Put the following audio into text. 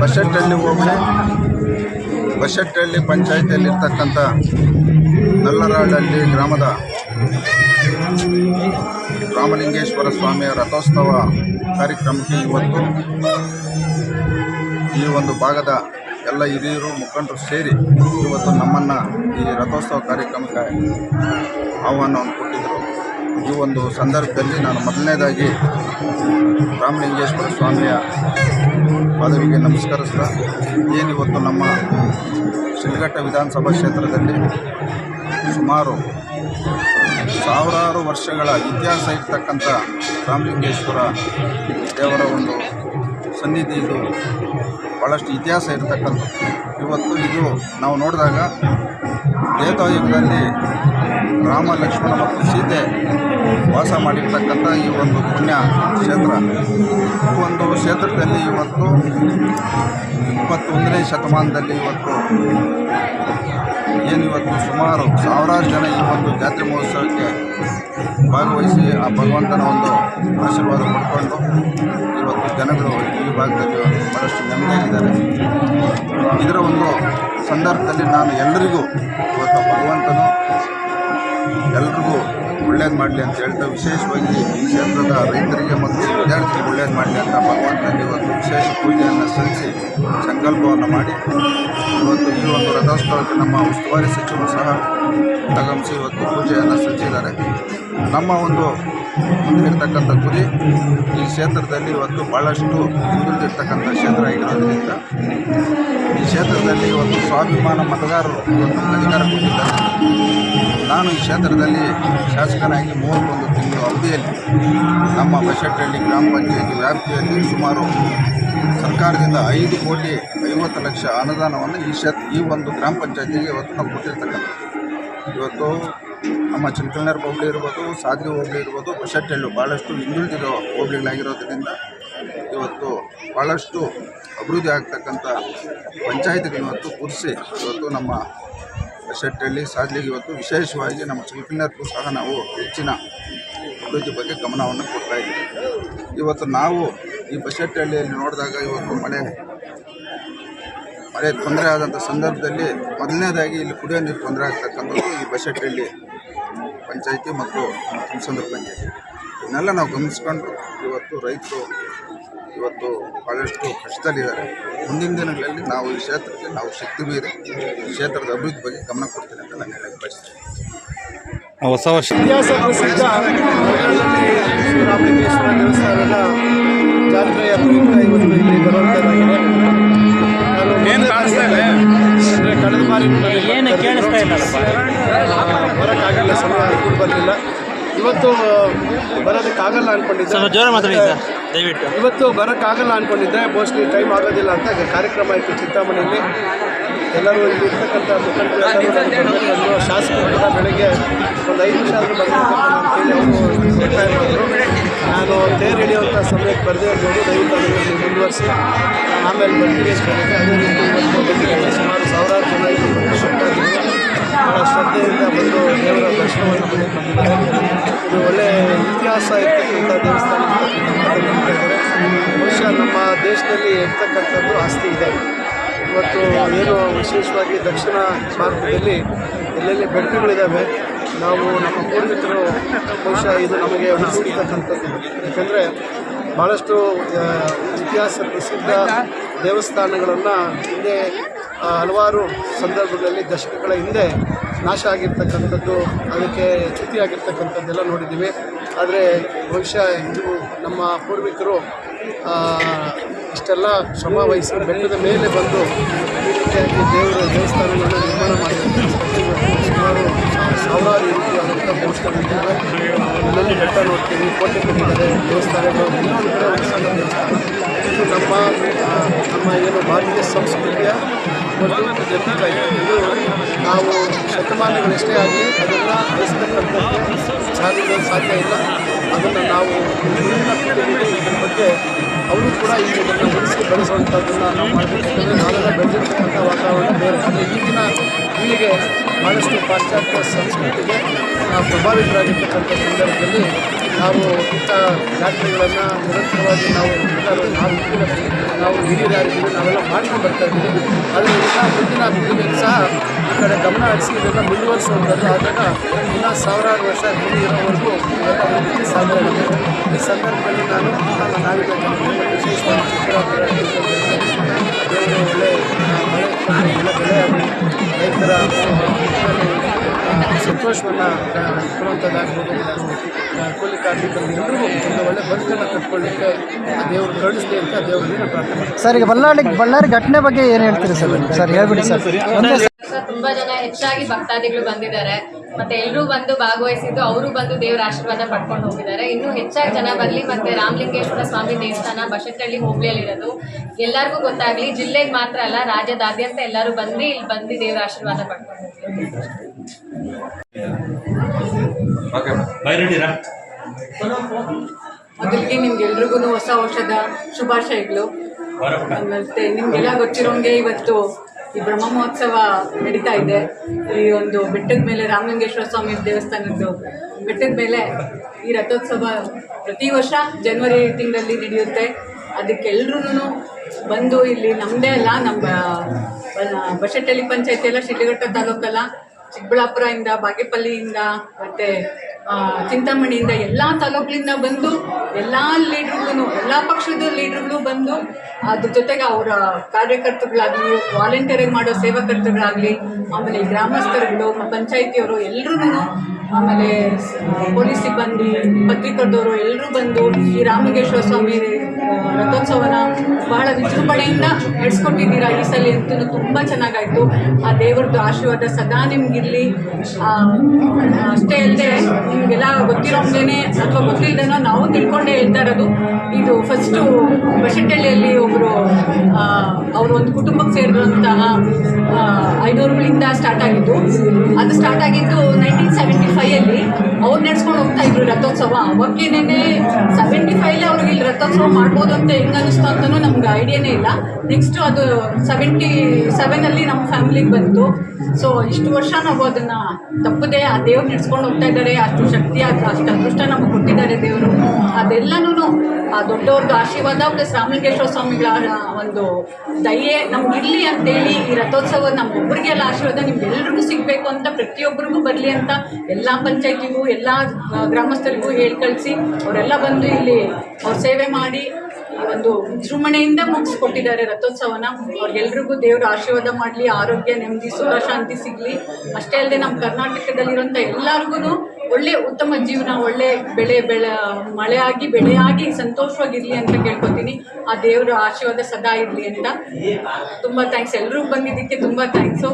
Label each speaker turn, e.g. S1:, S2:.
S1: ಬಶೆಟ್ಟಹಳ್ಳಿ ಹೋಬಳಿ ಪಂಚಾಯತಿಯಲ್ಲಿ ಪಂಚಾಯತಿಯಲ್ಲಿರ್ತಕ್ಕಂಥ ನಲ್ಲರಾಳಹಳ್ಳಿ ಗ್ರಾಮದ ರಾಮಲಿಂಗೇಶ್ವರ ಸ್ವಾಮಿಯ ರಥೋತ್ಸವ ಕಾರ್ಯಕ್ರಮಕ್ಕೆ ಇವತ್ತು ಈ ಒಂದು ಭಾಗದ ಎಲ್ಲ ಹಿರಿಯರು, ಮುಖಂಡರು ಸೇರಿ ಇವತ್ತು ನಮ್ಮನ್ನು ಈ ರಥೋತ್ಸವ ಕಾರ್ಯಕ್ರಮಕ್ಕೆ ಆಹ್ವಾನವನ್ನು ಈ ಒಂದು ಸಂದರ್ಭದಲ್ಲಿ ನಾನು ಮೊದಲನೇದಾಗಿ ರಾಮಲಿಂಗೇಶ್ವರ ಸ್ವಾಮಿಯ ಪದವಿಗೆ ನಮಸ್ಕರಿಸ್ತಾ ಏನಿವತ್ತು ನಮ್ಮ ಶಿಲ್ಘಟ್ಟ ವಿಧಾನಸಭಾ ಕ್ಷೇತ್ರದಲ್ಲಿ ಸುಮಾರು ಸಾವಿರಾರು ವರ್ಷಗಳ ಇತಿಹಾಸ ಇರ್ತಕ್ಕಂಥ ರಾಮಲಿಂಗೇಶ್ವರ ದೇವರ ಒಂದು ಸನ್ನಿಧಿ ಇದು ಭಾಳಷ್ಟು ಇತಿಹಾಸ ಇರತಕ್ಕಂಥ ಇವತ್ತು ಇದು ನಾವು ನೋಡಿದಾಗ ಯುಗದಲ್ಲಿ ರಾಮ ಲಕ್ಷ್ಮಣ ಮತ್ತು ಸೀತೆ ವಾಸ ಮಾಡಿರ್ತಕ್ಕಂಥ ಈ ಒಂದು ಪುಣ್ಯ ಕ್ಷೇತ್ರ. ಈ ಒಂದು ಕ್ಷೇತ್ರದಲ್ಲಿ ಇವತ್ತು ಇಪ್ಪತ್ತೊಂದನೇ ಶತಮಾನದಲ್ಲಿ ಇವತ್ತು ಏನಿವತ್ತು ಸುಮಾರು ಸಾವಿರಾರು ಜನ ಈ ಒಂದು ಜಾತ್ರೆ ಮಹೋತ್ಸವಕ್ಕೆ ಭಾಗವಹಿಸಿ ಆ ಭಗವಂತನ ಒಂದು ಆಶೀರ್ವಾದ ಪಡ್ಕೊಂಡು ಇವತ್ತು ಜನಗಳು ಈ ಭಾಗದಲ್ಲಿ ಬಹಳಷ್ಟು ನೆಮ್ಮದಿಯಾಗಿದ್ದಾರೆ. ಇದರ ಒಂದು ಸಂದರ್ಭದಲ್ಲಿ ನಾನು ಎಲ್ಲರಿಗೂ ಇವತ್ತು ಭಗವಂತನು ಒಳ್ಳೇದು ಮಾಡಲಿ ಅಂತ ಹೇಳ್ತಾ ವಿಶೇಷವಾಗಿ ಈ ಕ್ಷೇತ್ರದ ರೈತರಿಗೆ ಮತ್ತು ವಿದ್ಯಾರ್ಥಿಗಳಿಗೆ ಒಳ್ಳೇದು ಮಾಡಲಿ ಅಂತ ಭಗವಂತನಿಗೆ ಇವತ್ತು ವಿಶೇಷ ಪೂಜೆಯನ್ನು ಸಲ್ಲಿಸಿ ಸಂಕಲ್ಪವನ್ನು ಮಾಡಿ. ಇವತ್ತು ಈ ಒಂದು ರಥೋತ್ಸವಕ್ಕೆ ನಮ್ಮ ಉಸ್ತುವಾರಿ ಸಚಿವರು ಸಹ ಆಗಮಿಸಿ ಇವತ್ತು ಪೂಜೆಯನ್ನು ಸಲ್ಲಿಸಿದ್ದಾರೆ. ನಮ್ಮ ಒಂದು ಮುಂದಿರ್ತಕ್ಕಂಥ ಗುರಿ ಈ ಕ್ಷೇತ್ರದಲ್ಲಿ ಇವತ್ತು ಭಾಳಷ್ಟು ಮುಂದಿರ್ತಕ್ಕಂಥ ಕ್ಷೇತ್ರ ಆಗಿರೋದ್ರಿಂದ ಈ ಕ್ಷೇತ್ರದಲ್ಲಿ ಇವತ್ತು ಸ್ವಾಭಿಮಾನ ಮತದಾರರು ಇವತ್ತು ಅಧಿಕಾರ ಕೊಟ್ಟಿದ್ದಾರೆ. ನಾನು ಈ ಕ್ಷೇತ್ರದಲ್ಲಿ ಶಾಸಕನಾಗಿ ಮೂವತ್ತೊಂದು ತಿಂಗಳು ಅವಧಿಯಲ್ಲಿ ನಮ್ಮ ಬಶೆಟ್ಟಹಳ್ಳಿ ಗ್ರಾಮ ಪಂಚಾಯತಿ ವ್ಯಾಪ್ತಿಯಲ್ಲಿ ಸುಮಾರು ಸರ್ಕಾರದಿಂದ ಐದು ಕೋಟಿ ಐವತ್ತು ಲಕ್ಷ ಅನುದಾನವನ್ನು ಈ ಕ್ಷೇತ್ರ, ಈ ಒಂದು ಗ್ರಾಮ ಪಂಚಾಯತಿಗೆ ಇವತ್ತು ನಾವು ಕೊಟ್ಟಿರ್ತಕ್ಕಂಥ ಇವತ್ತು ನಮ್ಮ ಚಿಂತನೆಯರ್ ಹೋಬಳಿ ಇರ್ಬೋದು, ಸಾದ್ರಿ ಹೋಬಳಿ ಇರ್ಬೋದು ಬಶೆಟ್ಟಹಳ್ಳಿ ಭಾಳಷ್ಟು ಹಿಂದುಳಿದಿರೋ ಹೋಬಳಿಗಳಾಗಿರೋದ್ರಿಂದ ಇವತ್ತು ಭಾಳಷ್ಟು ಅಭಿವೃದ್ಧಿ ಆಗ್ತಕ್ಕಂಥ ಪಂಚಾಯತ್ಗಳಿವತ್ತು ಕೂರಿಸಿ ಇವತ್ತು ನಮ್ಮ ಬಶೆಟ್ಟಹಳ್ಳಿ ಸಾಧ್ಯ ಇವತ್ತು ವಿಶೇಷವಾಗಿ ನಮ್ಮ ಚಿಲ್ಕನರ್ಗೂ ಸಹ ನಾವು ಹೆಚ್ಚಿನ ಅಭಿವೃದ್ಧಿ ಬಗ್ಗೆ ಗಮನವನ್ನು ಕೊಡ್ತಾ ಇದ್ದೀವಿ. ಇವತ್ತು ನಾವು ಈ ಬಸೆಟ್ಟಹಳ್ಳಿಯಲ್ಲಿ ನೋಡಿದಾಗ ಇವತ್ತು ಮಳೆ ಮಳೆ ತೊಂದರೆ ಆದಂಥ ಸಂದರ್ಭದಲ್ಲಿ ಮೊದಲನೇದಾಗಿ ಇಲ್ಲಿ ಕುಡಿಯೋ ನೀರು ತೊಂದರೆ ಆಗ್ತಕ್ಕಂಥದ್ದು ಈ ಬಸೆಟ್ಟಹಳ್ಳಿ ಪಂಚಾಯಿತಿ ಮತ್ತು ತುಮಸಂದ್ರ ಪಂಚಾಯಿತಿ ಇದನ್ನೆಲ್ಲ ನಾವು ಗಮನಿಸ್ಕೊಂಡು ಇವತ್ತು ರೈತರು, ಇವತ್ತು ಭಾಳಷ್ಟು ಕಷ್ಟದಲ್ಲಿದ್ದಾರೆ. ಮುಂದಿನ ದಿನಗಳಲ್ಲಿ ನಾವು ಈ ಕ್ಷೇತ್ರಕ್ಕೆ ನಾವು ಶಕ್ತಿ ಮೀರಿ ಈ ಕ್ಷೇತ್ರದ ಅಭಿವೃದ್ಧಿ ಬಗ್ಗೆ ಗಮನ ಕೊಡ್ತೀನಿ ಅಂತ ನಾನು ಹೇಳಕ್ಕೆ ಬಯಸ್ತೀನಿ.
S2: ಹೊಸ ವರ್ಷ.
S3: ಇತಿಹಾಸ ಪ್ರಸಿದ್ಧ ಶ್ರೀರಾಮಲಿಂಗೇಶ್ವರ ದೇವಸ್ಥಾನದ ಜಾತ್ರೆಯ ಪ್ರಯುಕ್ತ ಇವತ್ತು ಇಲ್ಲಿ ಬರುವಂಥದ್ದಾಗಿದೆ ನಾನು ಅಂದರೆ ಕಳೆದ ಬಾರಿ
S2: ಏನು ಕೇಳಿಸ್ತಾ ಇಲ್ಲ
S3: ಬರೋಕ್ಕಾಗಲ್ಲ ಕೂಡ ಬರಲಿಲ್ಲ ಇವತ್ತು ಬರೋದಕ್ಕಾಗಲ್ಲ ಅಂದ್ಕೊಂಡಿದ್ದೆ
S2: ಸ್ವಲ್ಪ ಜೋರ ಮಾತಾಡಿ ಸರ್ ದಯವಿಟ್ಟು.
S3: ಇವತ್ತು ಬರೋಕ್ಕಾಗಲ್ಲ ಅಂದ್ಕೊಂಡಿದ್ದೆ ಮೋಸ್ಟ್ಲಿ ಟೈಮ್ ಆಗೋದಿಲ್ಲ ಅಂತ ಕಾರ್ಯಕ್ರಮ ಇತ್ತು ಚಿಂತಾಮಣಿಯಲ್ಲಿ. ಎಲ್ಲರೂ ಇಲ್ಲಿ ಇರ್ತಕ್ಕಂಥ ಮುಖಂಡರು. ಶಾಸಕರು ಕೂಡ ಬೆಳಗ್ಗೆ ಒಂದು ಐದು ನಿಮಿಷ ಆದರೂ ಅಂತೇಳಿ ನಾನು ತೇರು ಹಿಡಿಯುವಂಥ ಸಮಯಕ್ಕೆ ಬರದೇ ಇರ್ಬೋದು, ದಯವಿಟ್ಟು ಅದನ್ನು ಮುಂದುವರಿಸಿ. ಆಮೇಲೆ ಬರ್ತೀವಿ ಅದೇ ರೀತಿ ಸುಮಾರು ಸಾವಿರಾರು ಜನ ಇಲ್ಲಿ ಭಾಳ ಶ್ರದ್ಧೆಯಿಂದ ಬಂದು ದೇವರ ದರ್ಶನವನ್ನು ಇದು ಒಳ್ಳೆಯ ಇತಿಹಾಸ ಇರ್ತಕ್ಕಂಥ ದೇವಸ್ಥಾನ. ಬಹುಶಃ ನಮ್ಮ ದೇಶದಲ್ಲಿ ಇರ್ತಕ್ಕಂಥದ್ದು ಆಸ್ತಿ ಇದೆ. ಇವತ್ತು ಏನು ವಿಶೇಷವಾಗಿ ದಕ್ಷಿಣ ಭಾರತದಲ್ಲಿ ಎಲ್ಲೆಲ್ಲಿ ಬೆಟ್ಟಗಳಿದ್ದಾವೆ ನಾವು ನಮ್ಮ ಪೂರ್ವಿಕರು ಬಹುಶಃ ಇದು ನಮಗೆ ಉಳಿಸಿರ್ತಕ್ಕಂಥದ್ದು ಯಾಕೆಂದರೆ ಭಾಳಷ್ಟು ಇತಿಹಾಸ ಪ್ರಸಿದ್ಧ ದೇವಸ್ಥಾನಗಳನ್ನು ಹಿಂದೆ ಹಲವಾರು ಸಂದರ್ಭಗಳಲ್ಲಿ ದಶಕಗಳ ಹಿಂದೆ ನಾಶ ಆಗಿರ್ತಕ್ಕಂಥದ್ದು, ಅದಕ್ಕೆ ಚ್ಯುತಿಯಾಗಿರ್ತಕ್ಕಂಥದ್ದೆಲ್ಲ ನೋಡಿದ್ದೀವಿ. ಆದರೆ ಬಹುಶಃ ಇದು ನಮ್ಮ ಪೂರ್ವಿಕರು ಇಷ್ಟೆಲ್ಲ ಶ್ರಮ ವಹಿಸಿ ಬೆಟ್ಟದ ಮೇಲೆ ಬಂದು ಈ ರೀತಿಯಾಗಿ ದೇವರ ದೇವಸ್ಥಾನಗಳನ್ನು ನಿರ್ಮಾಣ ಮಾಡಿದ್ದಾರೆ. ಸಾವಿರಾರು ರೀತಿಯಾದಂಥ ದೇವಸ್ಥಾನಗಳಿವೆ ಅಲ್ಲಲ್ಲಿ ಬೆಟ್ಟ ನೋಡ್ತೀವಿ, ಕೋಟೆ ಕಟ್ಟಿದ್ದಾರೆ, ದೇವಸ್ಥಾನಗಳು ಇನ್ನೊಂದು ಕಡೆ ದೇವಸ್ಥಾನ ಇದು ನಮ್ಮ ನಮ್ಮ ಏನು ಭಾರತೀಯ ಸಂಸ್ಕೃತಿಯ ಒಂದು ಇದೆ. ನಾವು ಶತಮಾನಗಳಷ್ಟೇ ಆಗಲಿ ಅದನ್ನು ಅಳಿಸ್ತಕ್ಕಂಥದ್ದು ಸಾಧ್ಯ ಸಾಧ್ಯ ಇಲ್ಲ ಅದನ್ನು ನಾವು ಇದರ ಬಗ್ಗೆ ಅವರು ಕೂಡ ಈ ಇದನ್ನು ಉಳಿಸಿ ಬೆಳೆಸುವಂಥದ್ದನ್ನು ನಾವು ಮಾಡಬೇಕಂದ್ರೆ ನಾವೆಲ್ಲ ಬೆಳೆದಿರ್ತಕ್ಕಂಥ ವಾತಾವರಣ ಬೇರೆ ಆದರೆ ಈಗಿನ ಪೀಳಿಗೆ ಭಾಳಷ್ಟು ಪಾಶ್ಚಾತ್ಯ ಸಂಸ್ಕೃತಿಗೆ ಪ್ರಭಾವಿತರಾಗಿರ್ತಕ್ಕಂಥ ಸಂದರ್ಭದಲ್ಲಿ ನಾವು ಇಂಥ ಜಾತ್ರೆಗಳನ್ನು ನಿರಂತರವಾಗಿ ನಾವು ನಾವು ನಾವು ಹಿರಿಯರಾಗಿದ್ದೀವಿ ನಾವೆಲ್ಲ ಮಾಡ್ಕೊಂಡು ಬರ್ತಾ ಇದ್ದೀವಿ. ಅದರಿಂದ ಮುಂದಿನ ಪೀಳಿಗೆಗೆ ಸಹ ಈ ಕಡೆ ಗಮನ ಹರಿಸಿ ಇದನ್ನು ಮುಂದುವರಿಸುವಂಥದ್ದು. ಆದಾಗ ಇನ್ನೂ ಸಾವಿರಾರು ವರ್ಷ ಗುರಿ ಇರೋವರೆಗೂ ಇವೆಲ್ಲ ಸಾಧ್ಯವಾಗಿದೆ ಈ ಸಂದರ್ಭದಲ್ಲಿ ನಾನು ನನ್ನ ನಾವಿಕ ಒಳ್ಳೆ ಮಳೆ ಬೆಳೆ ರೈತರ ಸಂತೋಷವನ್ನು ಕೊಡುವಂಥದ್ದಾಗ್ಬೋದು ಕೂಲಿ ಕಾರ್ಮಿಕರಿಗೆ ಎಲ್ರಿಗೂ ಒಂದು ಒಳ್ಳೆ ಬದುಕನ್ನು ಕಟ್ಕೊಳ್ಳಿಕ್ಕೆ ದೇವರು ಕರುಣಿಸ್ಲಿ ಅಂತ ದೇವರಲ್ಲಿ ಪ್ರಾರ್ಥನೆ
S4: ಸರ್ ಈಗ ಬಳ್ಳಾರಿ ಬಳ್ಳಾರಿ ಘಟನೆ ಬಗ್ಗೆ ಏನು ಹೇಳ್ತೀರಿ ಸರ್? ಸರ್ ಹೇಳ್ಬಿಡಿ ಸರ್.
S5: ಸರ್ ತುಂಬಾ ಜನ ಹೆಚ್ಚಾಗಿ ಭಕ್ತಾದಿಗಳು ಬಂದಿದ್ದಾರೆ. ಮತ್ತೆ ಎಲ್ಲರೂ ಬಂದು ಭಾಗವಹಿಸಿದ್ದು ಅವರು ಬಂದು ದೇವರ ಆಶೀರ್ವಾದ ಪಡ್ಕೊಂಡು ಹೋಗಿದ್ದಾರೆ. ಇನ್ನು ಹೆಚ್ಚಾಗಿ ಜನ ಬರಲಿ ಮತ್ತೆ ರಾಮಲಿಂಗೇಶ್ವರ ಸ್ವಾಮಿ ದೇವಸ್ಥಾನ ಬಶೆಟ್ಟಳ್ಳಿ ಹೋಬಳಿಯಲ್ಲಿರೋದು. ಎಲ್ಲರಿಗೂ ಗೊತ್ತಾಗ್ಲಿ ಜಿಲ್ಲೆಗೆ ಮಾತ್ರ ಅಲ್ಲ ರಾಜ್ಯದಾದ್ಯಂತ ಎಲ್ಲರೂ ಬಂದು ಇಲ್ಲಿ ಬಂದು ದೇವರ ಆಶೀರ್ವಾದ ಪಡ್ಕೊಂಡು
S2: ಬೈರಡಿರಾ
S6: ಮೊದಲಿಗೆ ನಿಮ್ಗೆಲ್ರಿಗೂ ಹೊಸ ವರ್ಷದ ಶುಭಾಶಯಗಳು. ಮತ್ತೆ ನಿಮ್ಗೆಲ್ಲ ಗೊತ್ತಿರೋಂಗೆ ಇವತ್ತು ಈ ಬ್ರಹ್ಮ ಮಹೋತ್ಸವ ನಡೀತಾ ಇದೆ. ಈ ಒಂದು ಬೆಟ್ಟದ ಮೇಲೆ ರಾಮಲಿಂಗೇಶ್ವರ ಸ್ವಾಮಿ ದೇವಸ್ಥಾನದ್ದು. ಬೆಟ್ಟದ ಮೇಲೆ ಈ ರಥೋತ್ಸವ ಪ್ರತಿ ವರ್ಷ ಜನವರಿ ತಿಂಗಳಲ್ಲಿ ನಡೆಯುತ್ತೆ. ಅದಕ್ಕೆಲ್ರೂ ಬಂದು ಇಲ್ಲಿ ನಮ್ಮದೇ ಅಲ್ಲ ನಮ್ಮ ಬಸಟಳ್ಳಿ ಪಂಚಾಯತಿ ಎಲ್ಲ ಶಿಡ್ಲಘಟ್ಟ ತಾಲೂಕಲ್ಲ. ಚಿಕ್ಕಬಳ್ಳಾಪುರದಿಂದ ಬಾಗೇಪಲ್ಲಿಯಿಂದ, ಮತ್ತೆ ಚಿಂತಾಮಣಿಯಿಂದ ಎಲ್ಲ ತಾಲೂಕಿನಿಂದ ಬಂದು, ಎಲ್ಲ ಲೀಡ್ರುಗಳು ಎಲ್ಲ ಪಕ್ಷದ ಲೀಡ್ರುಗಳು ಬಂದು, ಅದ್ರ ಜೊತೆಗೆ ಅವರ ಕಾರ್ಯಕರ್ತರುಗಳಾಗಲಿ ವಾಲಂಟಿಯರಿಂಗ್ ಮಾಡೋ ಸೇವಾಕರ್ತರುಗಳಾಗಲಿ, ಆಮೇಲೆ ಗ್ರಾಮಸ್ಥರುಗಳು ಪಂಚಾಯತಿಯವರು ಎಲ್ಲರೂ ಆಮೇಲೆ ಪೊಲೀಸ್ ಸಿಬ್ಬಂದಿ ಪತ್ರಿಕರ್ತವರು ಎಲ್ಲರೂ ಬಂದು, ಈ ರಾಮಗೇಶ್ವರ ಸ್ವಾಮಿ ರಥೋತ್ಸವನ ಬಹಳ ವಿಜೃಂಭಣೆಯಿಂದ ನಡೆಸ್ಕೊಟ್ಟಿದ್ದೀರಾ ಈ ಸಲ ಅಂತೂ ತುಂಬ ಚೆನ್ನಾಗಾಯ್ತು. ಆ ದೇವರದ್ದು ಆಶೀರ್ವಾದ ಸದಾ ನಿಮ್ಗಿರ್ಲಿ. ಅಷ್ಟೇ ಅಲ್ಲದೆ ನಿಮಗೆಲ್ಲ ಗೊತ್ತಿರೋಂಗೇನೆ ಅಥವಾ ಗೊತ್ತಿಲ್ಲದೇನೋ ನಾವು ತಿಳ್ಕೊಂಡೇ ಹೇಳ್ತಾ ಇರೋದು. ಇದು ಫಸ್ಟು ಬಶೆಟ್ಟಳ್ಳಿಯಲ್ಲಿ ಒಬ್ಬರು ಅವರು ಒಂದು ಕುಟುಂಬಕ್ಕೆ ಸೇರಿರುವಂತಹ ಐನೂರುಗಳಿಂದ ಸ್ಟಾರ್ಟ್ ಆಗಿದ್ದು. ಅದು ಸ್ಟಾರ್ಟ್ ಆಗಿದ್ದು ನೈನ್ಟೀನ್ ಸೆವೆಂಟಿ ಫೈಯಲ್ಲಿ ಅವ್ರು ನಡೆಸ್ಕೊಂಡು ಹೋಗ್ತಾ ಇದ್ರು ರಥೋತ್ಸವ. ಅವಾಗೇನೆ ಸೆವೆಂಟಿ ಫೈವ್ಲಿ ಅವ್ರಿಗೆ ಇಲ್ಲಿ ರಥೋತ್ಸವ ಮಾಡ್ಬೋದು ಅಂತ ಹೆಂಗೆ ಅನಿಸ್ತು ಅಂತಲೂ ನಮ್ಗೆ ಐಡಿಯಾನೇ ಇಲ್ಲ. ನೆಕ್ಸ್ಟ್ ಅದು ಸೆವೆಂಟಿ ಸೆವೆನಲ್ಲಿ ನಮ್ಮ ಫ್ಯಾಮಿಲಿಗೆ ಬಂತು. ಸೊ ಇಷ್ಟು ವರ್ಷ ನಾವು ಅದನ್ನು ತಪ್ಪದೆ ಆ ದೇವ್ರು ನಡೆಸ್ಕೊಂಡು ಹೋಗ್ತಾ ಇದ್ದಾರೆ. ಅಷ್ಟು ಶಕ್ತಿ ಅದು ಅಷ್ಟು ಅದೃಷ್ಟ ನಮಗೆ ಕೊಟ್ಟಿದ್ದಾರೆ ದೇವರು. ಅದೆಲ್ಲನೂ ಆ ದೊಡ್ಡವ್ರದ್ದು ಆಶೀರ್ವಾದ ಪ್ಲಸ್ ರಾಮಲಿಂಗೇಶ್ವರ ಸ್ವಾಮಿಗಳ ಒಂದು ದಯೆ ನಮ್ಗಿರ್ಲಿ ಅಂತೇಳಿ ಈ ರಥೋತ್ಸವ ನಮ್ಮೊಬ್ಬರಿಗೆಲ್ಲ ಆಶೀರ್ವಾದ ನಿಮ್ಗೆಲ್ರಿಗೂ ಸಿಗಬೇಕು ಅಂತ ಪ್ರತಿಯೊಬ್ಬರಿಗೂ ಬರಲಿ ಅಂತ ಎಲ್ಲ ಪಂಚಾಯತಿಗೂ, ಎಲ್ಲ ಗ್ರಾಮಸ್ಥರಿಗೂ ಹೇಳಿ ಕಳಿಸಿ ಅವರೆಲ್ಲ ಬಂದು ಇಲ್ಲಿ ಅವ್ರ ಸೇವೆ ಮಾಡಿ ಒಂದು ವಿಜೃಂಭಣೆಯಿಂದ ಮುಗಿಸ್ಕೊಟ್ಟಿದ್ದಾರೆ ರಥೋತ್ಸವನ. ಅವ್ರಿಗೆಲ್ರಿಗೂ ದೇವರು ಆಶೀರ್ವಾದ ಮಾಡಲಿ, ಆರೋಗ್ಯ, ನೆಮ್ಮದಿ, ಸುಖ, ಶಾಂತಿ ಸಿಗಲಿ. ಅಷ್ಟೇ ಅಲ್ಲದೆ ನಮ್ಮ ಕರ್ನಾಟಕದಲ್ಲಿರುವಂಥ ಎಲ್ಲರಿಗೂ ಒಳ್ಳೆ ಉತ್ತಮ ಜೀವನ, ಒಳ್ಳೆ ಬೆಳೆ ಬೆಳೆ, ಮಳೆ ಆಗಿ ಬೆಳೆಯಾಗಿ ಸಂತೋಷವಾಗಿರಲಿ ಅಂತ ಕೇಳ್ಕೊತೀನಿ. ಆ ದೇವರ ಆಶೀರ್ವಾದ ಸದಾ ಇರಲಿ ಅಂತ. ತುಂಬ ಥ್ಯಾಂಕ್ಸ್ ಎಲ್ಲರೂ ಬಂದಿದ್ದಕ್ಕೆ ತುಂಬ ಥ್ಯಾಂಕ್ಸು